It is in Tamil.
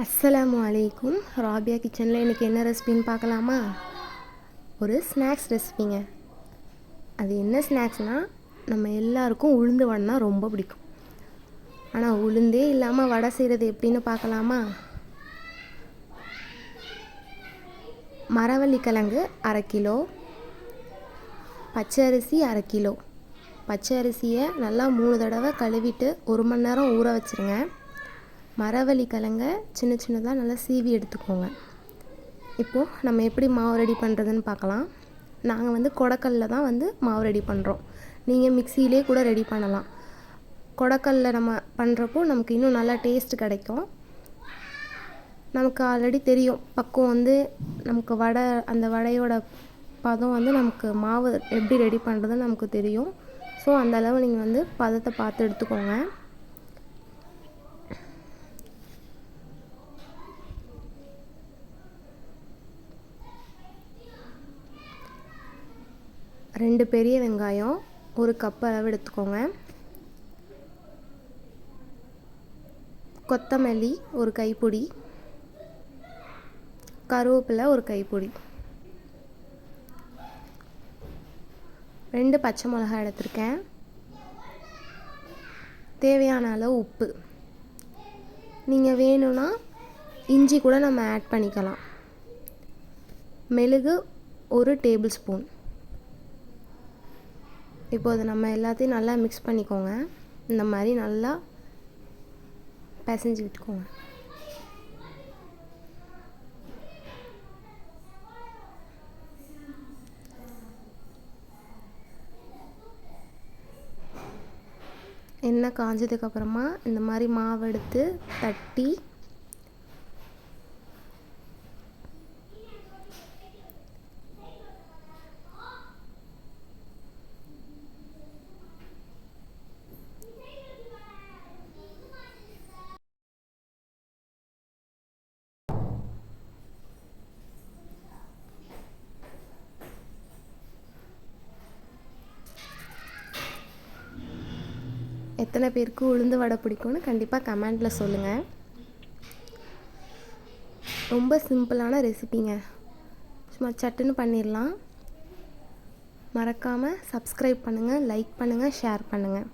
அஸ்ஸலாமு அலைக்கும். ராபியா கிச்சனில் எனக்கு என்ன ரெசிபின்னு பார்க்கலாமா? ஒரு ஸ்நாக்ஸ் ரெசிபிங்க. அது என்ன ஸ்நாக்ஸ்னால் நம்ம எல்லாருக்கும் உளுந்து வடைனா ரொம்ப பிடிக்கும். ஆனால் உளுந்தே இல்லாமல் வடை செய்கிறது எப்படின்னு பார்க்கலாமா? மரவள்ளி கிழங்கு அரை கிலோ. பச்சை அரிசி அரை கிலோ. பச்சை அரிசியை நல்லா மூணு தடவை கழுவிட்டு ஒரு மணி நேரம் ஊற வச்சுருங்க. மரவள்ளி கிழங்க சின்ன சின்னதாக நல்லா சீவி எடுத்துக்கோங்க. இப்போது நம்ம எப்படி மாவு ரெடி பண்ணுறதுன்னு பார்க்கலாம். நாங்கள் வந்து கொடக்கல்ல தான் வந்து மாவு ரெடி பண்ணுறோம் நீங்கள் மிக்சியிலே கூட ரெடி பண்ணலாம். கொடக்கல்ல நம்ம பண்ணுறப்போ நமக்கு இன்னும் நல்லா டேஸ்ட் கிடைக்கும். நமக்கு ஆல்ரெடி தெரியும். பக்கம் வந்து நமக்கு வடை அந்த வடையோட பதம் வந்து நமக்கு மாவு எப்படி ரெடி பண்ணுறதுன்னு நமக்கு தெரியும். ஸோ அந்த அளவு நீங்கள் வந்து பதத்தை பார்த்து எடுத்துக்கோங்க. ரெண்டு பெரிய வெங்காயம் ஒரு கப் அளவு எடுத்துக்கோங்க. கொத்தமல்லி ஒரு கைப்பிடி. கருவேப்பிலை ஒரு கைப்பிடி. ரெண்டு பச்சை மிளகாய் எடுத்திருக்கேன். தேவையான அளவு உப்பு. நீங்கள் வேணும்னா இஞ்சி கூட நம்ம ஆட் பண்ணிக்கலாம். மெழுகு ஒரு டேபிள் ஸ்பூன். இப்போது நம்ம எல்லாத்தையும் நல்லா மிக்ஸ் பண்ணிக்கோங்க. இந்த மாதிரி நல்லா பிசைஞ்சு விட்டுக்கோங்க. எண்ணெய் காஞ்சதுக்கப்புறமா இந்த மாதிரி மாவு எடுத்து தட்டி எத்தனை பேருக்கு உளுந்து வடை பிடிக்கும்னு கண்டிப்பாக கமெண்டில் சொல்லுங்கள் ரொம்ப சிம்பிளான ரெசிபிங்க. சும்மா சட்டுன்னு பண்ணிடலாம் மறக்காமல் சப்ஸ்கிரைப் பண்ணுங்கள் லைக் பண்ணுங்கள் ஷேர் பண்ணுங்கள்